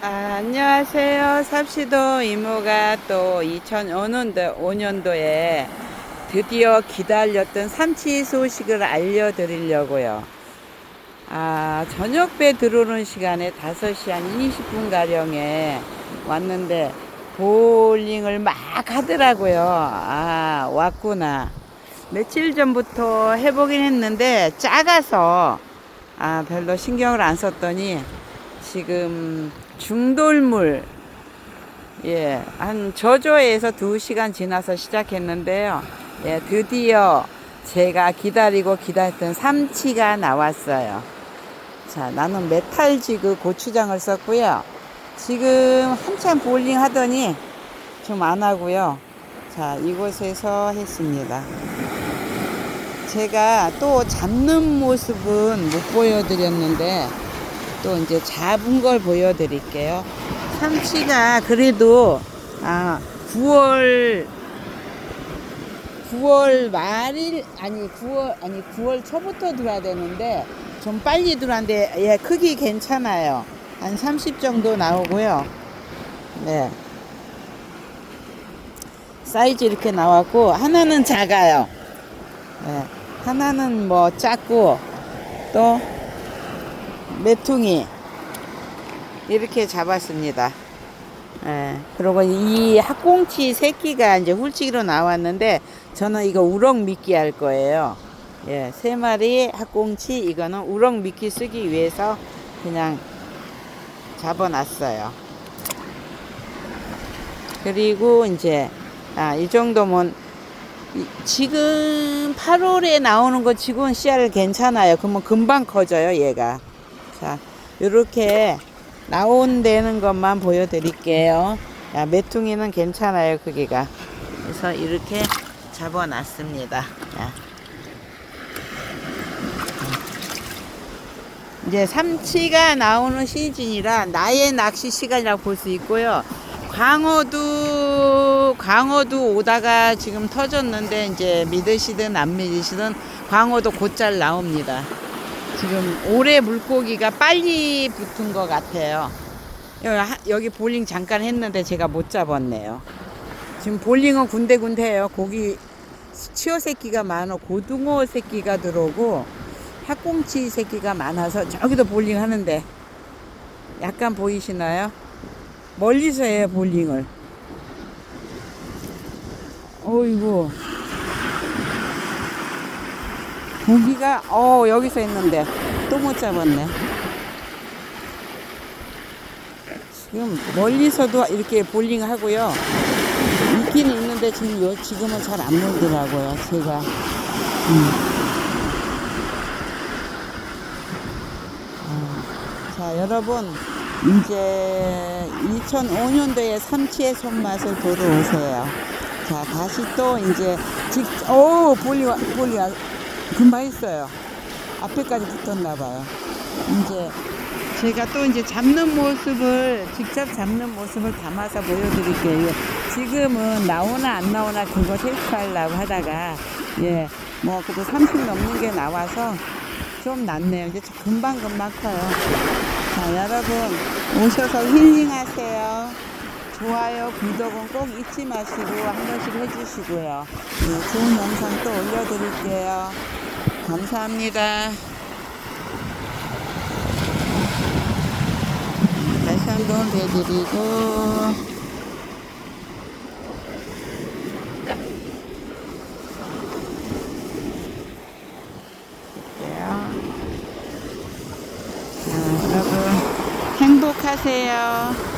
아, 안녕하세요. 삽시도 이모가 또 2005년도, 5년도에 드디어 기다렸던 삼치 소식을 알려드리려고요. 아, 저녁배 들어오는 시간에 5시 한 20분가량에 왔는데 볼링을 막 하더라고요. 아, 왔구나. 며칠 전부터 해보긴 했는데 작아서 아, 별로 신경을 안 썼더니 지금 중돌물 예, 한 저조에서 2시간 지나서 시작했는데요. 예, 드디어 제가 기다리고 기다렸던 삼치가 나왔어요. 자, 나는 메탈지그 고추장을 썼고요. 지금 한참 볼링 하더니 좀 안 하고요. 자, 이곳에서 했습니다. 제가 또 잡는 모습은 못 보여드렸는데 또 이제 잡은 걸 보여드릴게요. 삼치가 그래도 아 9월 9월 말일 아니 9월 아니 9월 초부터 들어야 되는데 좀 빨리 들어왔는데 예 크기 괜찮아요. 한 30 정도 나오고요. 네. 사이즈 이렇게 나왔고 하나는 작아요. 네. 하나는 뭐 작고 또 메퉁이 이렇게 잡았습니다. 예, 그리고 이 학꽁치 새끼가 이제 훌치기로 나왔는데 저는 이거 우럭 미끼 할 거예요. 예, 세 마리 학꽁치 이거는 우럭 미끼 쓰기 위해서 그냥 잡아놨어요. 그리고 이제 아, 이 정도면 이- 지금 8월에 나오는 거 지금 씨알 괜찮아요. 그러면 금방 커져요, 얘가. 자, 요렇게 나온다는 것만 보여드릴게요. 야, 메퉁이는 괜찮아요, 크기가. 그래서 이렇게 잡아놨습니다. 자. 이제 삼치가 나오는 시즌이라 나의 낚시 시간이라고 볼 수 있고요. 광어도 광어도 오다가 지금 터졌는데 이제 믿으시든 안 믿으시든 광어도 곧잘 나옵니다. 지금 올해 물고기가 빨리 붙은 것 같아요. 여기, 볼링 잠깐 했는데 제가 못 잡았네요. 지금 볼링은 군데군데예요. 고기 치어 새끼가 많아 고등어 새끼가 들어오고 학꽁치 새끼가 많아서 저기도 볼링 하는데 약간 보이시나요? 멀리서 해요 볼링을. 어이구 고기가 어 여기서 했는데 또 못 잡았네. 지금 멀리서도 이렇게 볼링 하고요. 있기는 있는데 지금 요, 지금은 잘 안 물더라고요. 제가 음. 아, 자 여러분 이제 2005년도에 삼치의 손맛을 보러 오세요. 자 다시 또 이제 직, 오 볼링 볼링 금방 했어요. 앞에까지 붙었나 봐요. 이제 제가 또 이제 잡는 모습을 직접 잡는 모습을 담아서 보여드릴게요. 지금은 나오나 안 나오나 그거 테스트하려고 하다가 예 뭐 그래도 30 넘는 게 나와서 좀 낫네요. 이제 금방 금방 커요. 자 여러분 오셔서 힐링하세요. 좋아요, 구독은 꼭 잊지 마시고 한 번씩 해주시고요. 예, 좋은 영상 또 올려드릴게요. 감사합니다. 다시 한번 여러분 행복하세요.